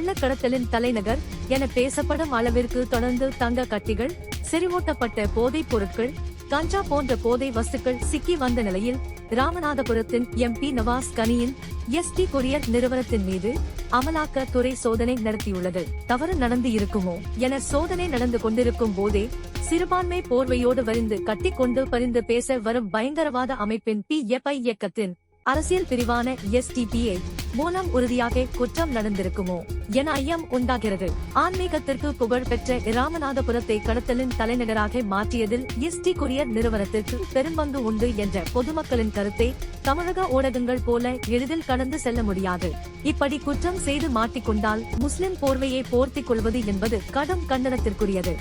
கள்ளக்கடத்தலின் தலைநகர் என பேசப்படும் அளவிற்கு தொடர்ந்து தங்க கட்டிகள் செறிவூட்டப்பட்ட போதைப் பொருட்கள் கஞ்சா போன்ற போதை வஸ்துக்கள் சிக்கி வந்த நிலையில் ராமநாதபுரத்தின் எம்பி நவாஸ் கனியின் எஸ்டி கொரியர் நிறுவனத்தின் மீது அமலாக்க துறை சோதனை நடத்தியுள்ளது. தவறு நடந்து இருக்குமோ என சோதனை நடந்து கொண்டிருக்கும் போதே சிறுபான்மை போர்வையோடு வரிந்து கட்டிக்கொண்டு பரிந்து பேச வரும் பயங்கரவாத அமைப்பின் பி இயக்கத்தின் அரசியல் பிரிவான எஸ்டிபிஐ மூலம் உறுதியாக குற்றம் நடந்திருக்குமோ என ஐயம் உண்டாகிறது. ஆன்மீகத்திற்கு புகழ் பெற்ற ராமநாதபுரத்தை கடத்தலின் தலைநகராக மாற்றியதில் எஸ்டி கொரியர் நிறுவனத்திற்கு பெரும்பங்கு உண்டு என்ற பொதுமக்களின் கருத்தை தமிழக ஊடகங்கள் போல எளிதில் கடந்து செல்ல முடியாது. இப்படி குற்றம் செய்து மாட்டிக்கொண்டால் முஸ்லிம் போர்வையை போர்த்திக் கொள்வது என்பது கடும் கண்டனத்திற்குரியது.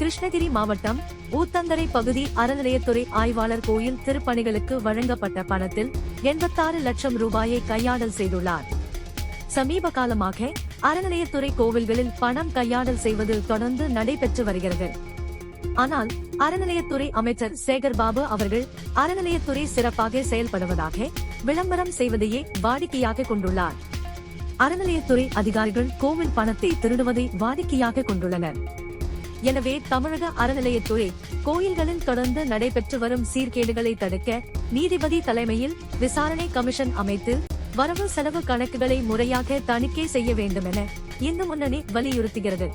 கிருஷ்ணகிரி மாவட்டம் ஊத்தங்கரை பகுதி அறநிலையத்துறை ஆய்வாளர் கோயில் திருப்பணிகளுக்கு வழங்கப்பட்ட பணத்தில் எண்பத்தாறு லட்சம் ரூபாயை கையாடல் செய்துள்ளார். சமீப காலமாக அறநிலையத்துறை கோவில்களில் பணம் கையாடல் செய்வது தொடர்ந்து நடைபெற்று வருகிறது. ஆனால் அறநிலையத்துறை அமைச்சர் சேகர் பாபு அவர்கள் அறநிலையத்துறை சிறப்பாக செயல்படுவதாக விளம்பரம் செய்வதையே வாடிக்கையாக கொண்டுள்ளார். அறநிலையத்துறை அதிகாரிகள் கோவில் பணத்தை திருடுவதை வாடிக்கையாக கொண்டுள்ளனர். எனவே தமிழக அறநிலையத்துறை கோயில்களில் தொடர்ந்து நடைபெற்று வரும் சீர்கேடுகளை தடுக்க நீதிபதி தலைமையில் விசாரணை கமிஷன் அமைத்து வரவு செலவு கணக்குகளை முறையாக தணிக்கை செய்ய வேண்டும் என இந்து முன்னணி வலியுறுத்துகிறது.